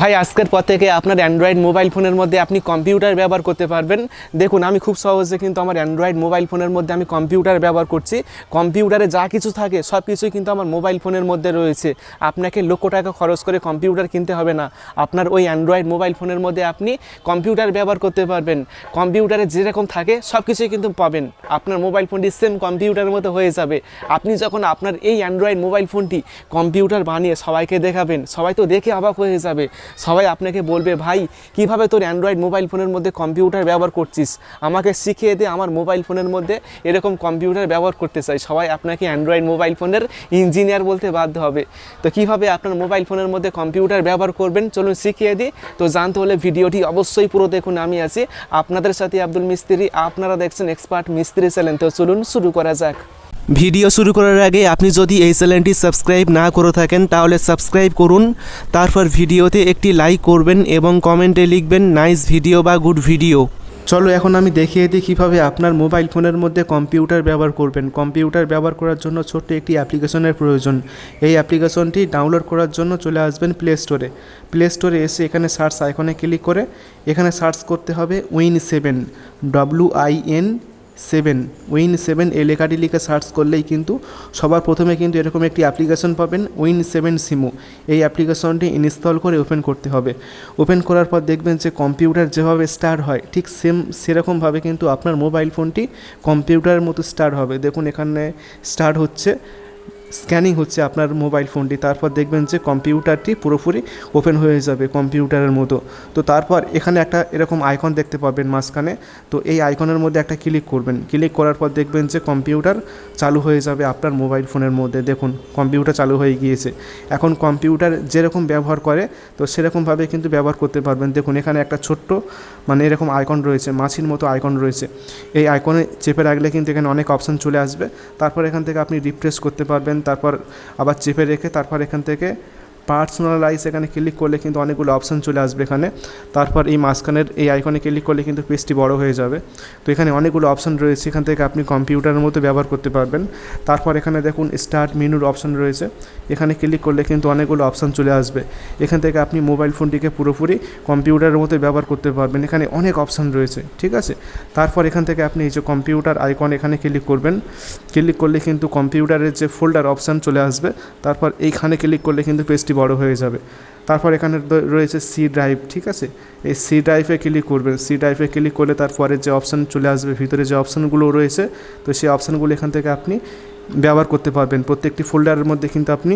ভাই, আজকের পর থেকে আপনার অ্যান্ড্রয়েড মোবাইল ফোনের মধ্যে আপনি কম্পিউটার ব্যবহার করতে পারবেন। দেখুন, আমি খুব সহজে কিন্তু আমার অ্যান্ড্রয়েড মোবাইল ফোনের মধ্যে আমি কম্পিউটার ব্যবহার করছি। কম্পিউটারে যা কিছু থাকে, সব কিছুই কিন্তু আমার মোবাইল ফোনের মধ্যে রয়েছে। আপনাকে লক্ষ টাকা খরচ করে কম্পিউটার কিনতে হবে না। আপনার ওই অ্যান্ড্রয়েড মোবাইল ফোনের মধ্যে আপনি কম্পিউটার ব্যবহার করতে পারবেন। কম্পিউটারে যেরকম থাকে, সব কিছুই কিন্তু পাবেন। আপনার মোবাইল ফোনটি সেম কম্পিউটারের মতো হয়ে যাবে। আপনি যখন আপনার এই অ্যান্ড্রয়েড মোবাইল ফোনটি কম্পিউটার বানিয়ে সবাইকে দেখাবেন, সবাই তো দেখে অবাক হয়ে যাবে। সবাই আপনাকে বলবে, ভাই, কীভাবে তোর অ্যান্ড্রয়েড মোবাইল ফোনের মধ্যে কম্পিউটার ব্যবহার করছিস? আমাকে শিখিয়ে দে আমার মোবাইল ফোনের মধ্যে এরকম কম্পিউটার ব্যবহার করতে চাই। সবাই আপনাকে অ্যান্ড্রয়েড মোবাইল ফোনের ইঞ্জিনিয়ার বলতে বাধ্য হবে। তো কীভাবে আপনার মোবাইল ফোনের মধ্যে কম্পিউটার ব্যবহার করবেন? চলুন শিখিয়ে দিই। তো জানতে হলে ভিডিওটি অবশ্যই পুরো দেখুন, আমি আছি আপনাদের সাথে আব্দুল মিস্ত্রি। আপনারা দেখছেন এক্সপার্ট মিস্ত্রি চ্যানেল তো চলুন শুরু করা যাক। ভিডিও শুরু করার আগে আপনি যদি এই চ্যানেলটি সাবস্ক্রাইব না করে থাকেন, তাহলে সাবস্ক্রাইব করুন, তারপর ভিডিওতে একটি লাইক করবেন এবং কমেন্টে লিখবেন, নাইস ভিডিও বা গুড ভিডিও। চলো এখন আমি দেখিয়ে দিই কীভাবে আপনার মোবাইল ফোনের মধ্যে কম্পিউটার ব্যবহার করবেন। কম্পিউটার ব্যবহার করার জন্য ছোট্ট একটি অ্যাপ্লিকেশনের প্রয়োজন। এই অ্যাপ্লিকেশনটি ডাউনলোড করার জন্য চলে আসবেন প্লে স্টোরে প্লে স্টোরে এসে এখানে সার্চ আইকনে ক্লিক করে, এখানে সার্চ করতে হবে win seven W I N seven win seven এই লেখাটি লিখে সার্চ করলেই কিন্তু সবার প্রথমে কিন্তু এরকম একটি অ্যাপ্লিকেশন পাবেন উইন সেভেন সিমো এই অ্যাপ্লিকেশনটি ইনস্টল করে ওপেন করতে হবে। ওপেন করার পর দেখবেন যে কম্পিউটার যেভাবে স্টার্ট হয়, ঠিক সেম সেরকমভাবে কিন্তু আপনার মোবাইল ফোনটি কম্পিউটারের মতো স্টার্ট হবে। দেখুন এখানে স্টার্ট হচ্ছে। স্ক্যানিং হচ্ছে আপনার মোবাইল ফোনটি তারপর দেখবেন যে কম্পিউটারটি পুরোপুরি ওপেন হয়ে যাবে কম্পিউটারের মতো। তো তারপর এখানে একটা এরকম আইকন দেখতে পাবেন মাঝখানে। তো এই আইকনের মধ্যে একটা ক্লিক করবেন। ক্লিক করার পর দেখবেন যে কম্পিউটার চালু হয়ে যাবে আপনার মোবাইল ফোনের মধ্যে। দেখুন কম্পিউটার চালু হয়ে গিয়েছে। এখন কম্পিউটার যেরকম ব্যবহার করে, তো সেরকমভাবে কিন্তু ব্যবহার করতে পারবেন। দেখুন, এখানে একটা ছোট্ট মানে এরকম আইকন রয়েছে, মাছির মতো আইকন রয়েছে। এই আইকনে চেপে রাখলে কিন্তু এখানে অনেক অপশান চলে আসবে। তারপর এখান থেকে আপনি রিফ্রেশ করতে পারবেন। তারপর আবার চেপে রেখে তারপর এখান থেকে পার্সোনালাইজ এখানে ক্লিক করলে কিন্তু অনেকগুলো অপশান চলে আসবে এখানে। তারপর এই মাঝখানের এই আইকনে ক্লিক করলে কিন্তু পেজটি বড় হয়ে যাবে। তো এখানে অনেকগুলো অপশান রয়েছে, এখান থেকে আপনি কম্পিউটারের মতো ব্যবহার করতে পারবেন। তারপর এখানে দেখুন স্টার্ট মেনুর অপশান রয়েছে। এখানে ক্লিক করলে কিন্তু অনেকগুলো অপশান চলে আসবে। এখান থেকে আপনি মোবাইল ফোনটিকে পুরোপুরি কম্পিউটারের মতো ব্যবহার করতে পারবেন। এখানে অনেক অপশান রয়েছে, ঠিক আছে? তারপর এখান থেকে আপনি এই যে কম্পিউটার আইকন এখানে ক্লিক করবেন। ক্লিক করলে কিন্তু কম্পিউটারের যে ফোল্ডার অপশান চলে আসবে। তারপর এইখানে ক্লিক করলে কিন্তু পেজটি বড় হয়ে যাবে। তারপর এখানে রয়েছে সি ড্রাইভ ঠিক আছে? এই সি ড্রাইভে ক্লিক করবেন। সি ড্রাইভে ক্লিক করলে তারপরে যে অপশান চলে আসবে, ভিতরে যে অপশানগুলো রয়েছে, তো সেই অপশানগুলো এখান থেকে আপনি ব্যবহার করতে পারবেন। প্রত্যেকটি ফোল্ডারের মধ্যে কিন্তু আপনি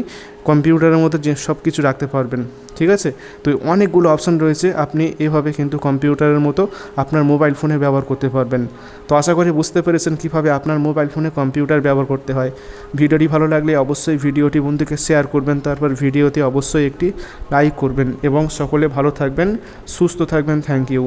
কম্পিউটারের মধ্যে যে সব কিছু রাখতে পারবেন, ঠিক আছে? তো অনেকগুলো অপশান রয়েছে, আপনি এভাবে কিন্তু কম্পিউটারের মতো আপনার মোবাইল ফোনে ব্যবহার করতে পারবেন। তো আশা করি বুঝতে পেরেছেন কীভাবে আপনার মোবাইল ফোনে কম্পিউটার ব্যবহার করতে হয়। ভিডিওটি ভালো লাগলে অবশ্যই ভিডিওটি বন্ধুকে শেয়ার করবেন, তারপর ভিডিওতে অবশ্যই একটি লাইক করবেন। এবং সকলে ভালো থাকবেন, সুস্থ থাকবেন, থ্যাংক ইউ।